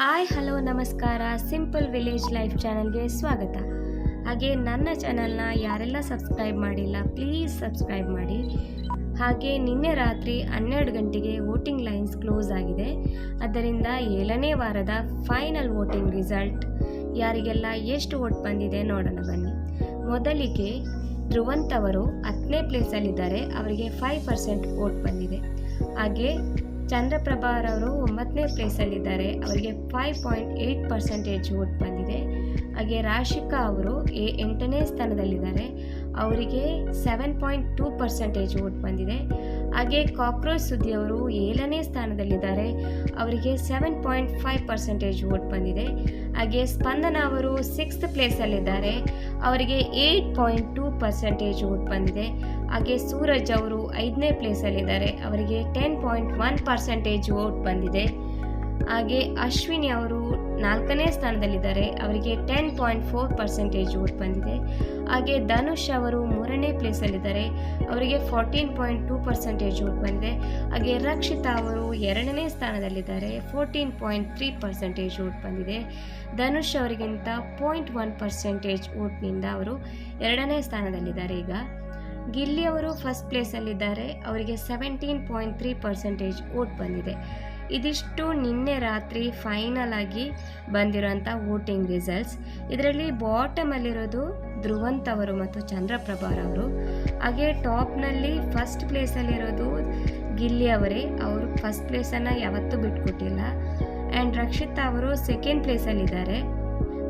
Hi, hello, ನಮಸ್ಕಾರ. Simple village life ಚಾನಲ್ಗೆ ಸ್ವಾಗತ. ಹಾಗೆ ನನ್ನ ಚಾನಲ್ನ ಯಾರೆಲ್ಲ ಸಬ್ಸ್ಕ್ರೈಬ್ ಮಾಡಿಲ್ಲ, ಪ್ಲೀಸ್ ಸಬ್ಸ್ಕ್ರೈಬ್ ಮಾಡಿ. ಹಾಗೆ ನಿನ್ನೆ ರಾತ್ರಿ ಹನ್ನೆರಡು ಗಂಟೆಗೆ ವೋಟಿಂಗ್ ಲೈನ್ಸ್ ಕ್ಲೋಸ್ ಆಗಿದೆ. ಅದರಿಂದ ಏಳನೇ ವಾರದ ಫೈನಲ್ ವೋಟಿಂಗ್ ರಿಸಲ್ಟ್. ಯಾರಿಗೆಲ್ಲ ಎಷ್ಟು ವೋಟ್ ಬಂದಿದೆ ನೋಡೋಣ ಬನ್ನಿ. ಮೊದಲಿಗೆ ಧ್ರುವಂತ್ ಅವರು ಹತ್ತನೇ ಪ್ಲೇಸಲ್ಲಿದ್ದಾರೆ ಅವರಿಗೆ ಫೈವ್ ಪರ್ಸೆಂಟ್ ವೋಟ್ ಬಂದಿದೆ. ಹಾಗೆ ಚಂದ್ರಪ್ರಭಾರವರು ಒಂಬತ್ತನೇ ಪ್ಲೇಸಲ್ಲಿದ್ದಾರೆ ಅವರಿಗೆ five point eight percentage vote ಬಂದಿದೆ. ಹಾಗೆ ರಾಶಿಕಾ ಅವರು ಎ ಎಂಟನೇ ಸ್ಥಾನದಲ್ಲಿದ್ದಾರೆ. ಅವರಿಗೆ seven point two percentage vote ಬಂದಿದೆ. ಹಾಗೆ ಕಾಕ್ರೋಚ್ ಸುದ್ದಿ ಅವರು ಏಳನೇ ಸ್ಥಾನದಲ್ಲಿದ್ದಾರೆ. ಅವರಿಗೆ seven point five percentage vote ಬಂದಿದೆ. ಹಾಗೆ ಸ್ಪಂದನ ಅವರು ಸಿಕ್ಸ್ತ್ ಪ್ಲೇಸಲ್ಲಿದ್ದಾರೆ ಅವರಿಗೆ eight point two percentage vote ಬಂದಿದೆ. ಹಾಗೆ ಸೂರಜ್ ಅವರು ಐದನೇ ಪ್ಲೇಸಲ್ಲಿದ್ದಾರೆ ಅವರಿಗೆ ten point one percentage vote ಬಂದಿದೆ. ಹಾಗೆ ಅಶ್ವಿನಿ ಅವರು ನಾಲ್ಕನೇ ಸ್ಥಾನದಲ್ಲಿದ್ದಾರೆ. ಅವರಿಗೆ ten point four percentage vote ಬಂದಿದೆ. ಹಾಗೆ ಧನುಷ್ ಅವರು ಮೂರನೇ ಪ್ಲೇಸಲ್ಲಿದ್ದಾರೆ ಅವರಿಗೆ fourteen point two percentage vote ಬಂದಿದೆ. ಹಾಗೆ ರಕ್ಷಿತಾ ಅವರು ಎರಡನೇ ಸ್ಥಾನದಲ್ಲಿದ್ದಾರೆ. Fourteen point three percentage vote ಬಂದಿದೆ. ಧನುಷ್ ಅವರಿಗಿಂತ ಪಾಯಿಂಟ್ ಒನ್ ಪರ್ಸೆಂಟೇಜ್ ವೋಟ್ನಿಂದ ಅವರು ಎರಡನೇ ಸ್ಥಾನದಲ್ಲಿದ್ದಾರೆ ಈಗ. ಗಿಲ್ಲಿ ಅವರು ಫಸ್ಟ್ ಪ್ಲೇಸಲ್ಲಿದ್ದಾರೆ ಅವರಿಗೆ seventeen point three percentage vote ಬಂದಿದೆ. ಇದಿಷ್ಟು ನಿನ್ನೆ ರಾತ್ರಿ ಫೈನಲ್ ಆಗಿ ಬಂದಿರೋಂಥ ವೋಟಿಂಗ್ ರಿಸಲ್ಟ್ಸ್ ಇದರಲ್ಲಿ ಬಾಟಮಲ್ಲಿರೋದು ಧ್ರುವಂತ್ ಅವರು ಮತ್ತು ಚಂದ್ರಪ್ರಭಾರ್ ಅವರು. ಹಾಗೆ ಟಾಪ್ನಲ್ಲಿ ಫಸ್ಟ್ ಪ್ಲೇಸಲ್ಲಿರೋದು ಗಿಲ್ಲಿ ಅವರೇ. ಅವರು ಫಸ್ಟ್ ಪ್ಲೇಸನ್ನು ಯಾವತ್ತೂ ಬಿಟ್ಕೊಟ್ಟಿಲ್ಲ. ಆ್ಯಂಡ್ ರಕ್ಷಿತಾ ಅವರು ಸೆಕೆಂಡ್ ಪ್ಲೇಸಲ್ಲಿದ್ದಾರೆ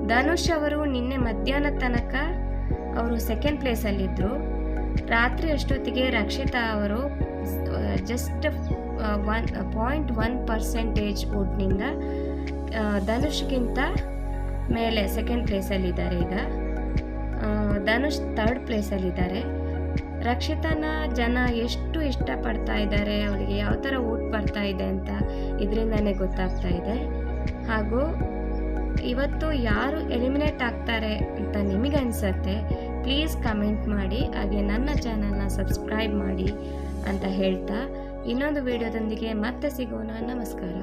ಧನುಷ್ ಅವರು ನಿನ್ನೆ ಮಧ್ಯಾಹ್ನ ತನಕ ಅವರು ಸೆಕೆಂಡ್ ಪ್ಲೇಸಲ್ಲಿದ್ದರು ರಾತ್ರಿ ಅಷ್ಟೊತ್ತಿಗೆ ರಕ್ಷಿತಾ ಅವರು just one point one percentage ಓಟ್ನಿಂದ ಧನುಷ್ಗಿಂತ ಮೇಲೆ ಸೆಕೆಂಡ್ ಪ್ಲೇಸಲ್ಲಿದ್ದಾರೆ ಈಗ. ಧನುಷ್ ಥರ್ಡ್ ಪ್ಲೇಸಲ್ಲಿದ್ದಾರೆ ರಕ್ಷಿತನ ಜನ ಎಷ್ಟು ಇಷ್ಟಪಡ್ತಾ ಇದ್ದಾರೆ, ಅವರಿಗೆ ಯಾವ ಥರ ವೋಟ್ ಬರ್ತಾ ಇದೆ ಅಂತ ಇದರಿಂದನೇ ಗೊತ್ತಾಗ್ತಾ ಇದೆ. ಹಾಗೂ ಇವತ್ತು ಯಾರು ಎಲಿಮಿನೇಟ್ ಆಗ್ತಾರೆ ಅಂತ ನಿಮಗೆ ಅನಿಸುತ್ತೆ ಪ್ಲೀಸ್ ಕಮೆಂಟ್ ಮಾಡಿ, ಹಾಗೆ ನನ್ನ ಚಾನಲ್ನ ಸಬ್ಸ್ಕ್ರೈಬ್ ಮಾಡಿ ಅಂತ ಹೇಳ್ತಾ ಇನ್ನೊಂದು ವಿಡಿಯೋದೊಂದಿಗೆ ಮತ್ತೆ ಸಿಗೋಣ. ನಮಸ್ಕಾರ.